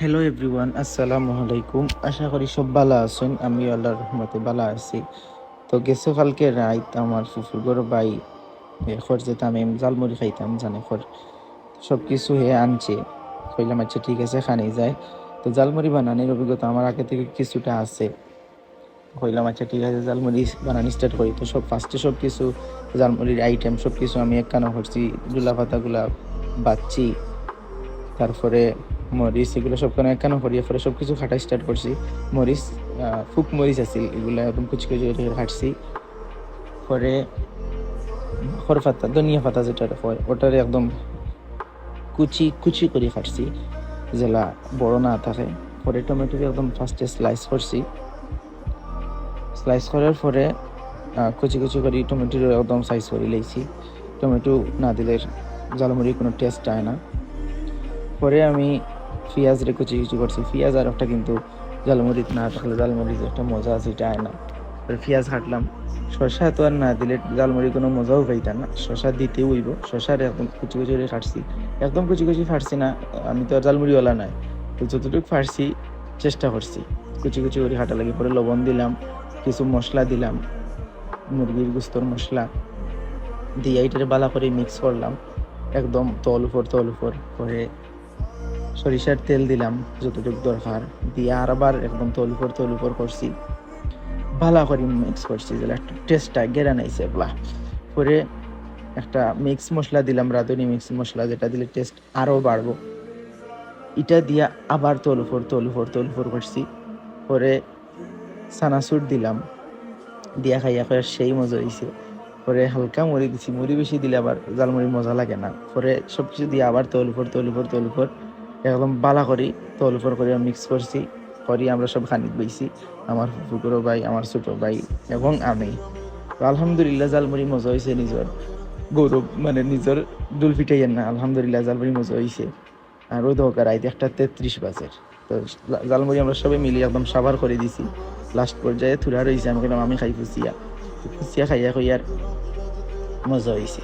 Hello everyone আসসালামু আলাইকুম আশা করি সব ভালো আছেন আমি আল্লাহর রহমতে ভালো আছি। তো গেছো কালকে রাইত আমার ফুফুর গর বাই খর যেতাম আমি জালমুড়ি খাইতাম, জানে খর। সব কিছু হে আনছে। কইলাম আচ্ছা ঠিক আছে খানি যায়। তো জালমুড়ি বানানোর অভিজ্ঞতা আমার আগে থেকে কিছুটা আছে। কইলাম আচ্ছা ঠিক আছে জালমুড়ি বানানো স্টার্ট করি। তো সব ফার্স্টে সব কিছু জালমুড়ির আইটেম সব কিছু আমি একখানা করছি জুলা পাতাগুলা বাচ্ছি। তারপরে মরিচ, এগুলো সব কোনো একখানা করিয়ে পরে সব কিছু খাটা স্টার্ট করছি। মরিচ ফুক মরিচ আছিল এগুলো একদম কুচি কুচি করে কাটছি। পরে খর পাতা, ধনিয়া পাতা যেটা হয়, ওটারে একদম কুচি কুচি করে কাটছি। যেলা বড় না থাকে। পরে টমেটো একদম ফার্স্টে স্লাইস করছি। স্লাইস করার পরে কুচি কুচি করে টমেটো একদম সাইজ করে লেছি টমেটো না দিলে জালমুড়ি কোনো টেস্ট হয় না। পরে আমি পেঁয়াজ রে কুচি কুচি করছি। পেঁয়াজ আর একটা কিন্তু জালমরিচ না থাকলে জালমরিচ একটা মজা আছে, এটা আয় না। পরে পেঁয়াজ কাটলাম শশা তো আর না দিলে জালমুড়ি কোনো মজাও পাইতাম না। শশা দিতে হইব। শশার একদম কুচি কুচি করে কাটছি একদম কুচি কুচি ফাটছি না। আমি তো আর জালমুড়িওয়ালা নাই। তো যতটুকু ফাটছি, চেষ্টা করছি। কুচি কুচি করে কাটা লাগে। পরে লবণ দিলাম, কিছু মশলা দিলাম, মুরগির গুস্তর মশলা দিয়ে এইটারে বালা করে মিক্স করলাম। একদম তল উপর তল উপর পরে সরিষার তেল দিলাম, যতটুকু দরকার। দিয়ে আর আবার একদম তল উপর তল উপর করছি। ভালো করে মিক্স করছি যেটা একটা টেস্টটা গেরা নাইছে এগুলা পরে একটা মিক্স মশলা দিলাম, রাঁধুনি মিক্স মশলা, যেটা দিলে টেস্ট আরও বাড়বো। এটা দিয়া আবার তল উপর তল উপর তল উপর করছি। পরে সানাসুর দিলাম। দিয়া খাইয়া খাইয়া সেই মজা হয়েছে পরে হালকা মুড়ি দিছি, মুড়ি বেশি দিলে আবার জালমুড়ি মজা লাগে না। পরে সব কিছু দিয়ে আবার তল উপর তল উপর তল উপর একদম বালা করি, তল উপর করে মিক্স করছি, করি, আমরা সব খানিক বইছি। আমার ফুকুরো ভাই, আমার ছোট ভাই এবং আমি। তো আলহামদুলিল্লাহ জালমুড়ি মজা হয়েছে নিজের। গৌরব মানে নিজের দুল ফিটাইয়ের না, আলহামদুলিল্লাহ জালমুড়ি মজা হয়েছে আর ওই দরকার আইতে একটা তেত্রিশ বাজের। তো জালমুড়ি আমরা সবাই মিলে একদম সাবার করে দিছি। লাস্ট পর্যায়ে থুরা রয়েছে আমি বললাম আমি খাই ফুসিয়া ফুসিয়া খাইয়া খাইয়ার মজা হয়েছে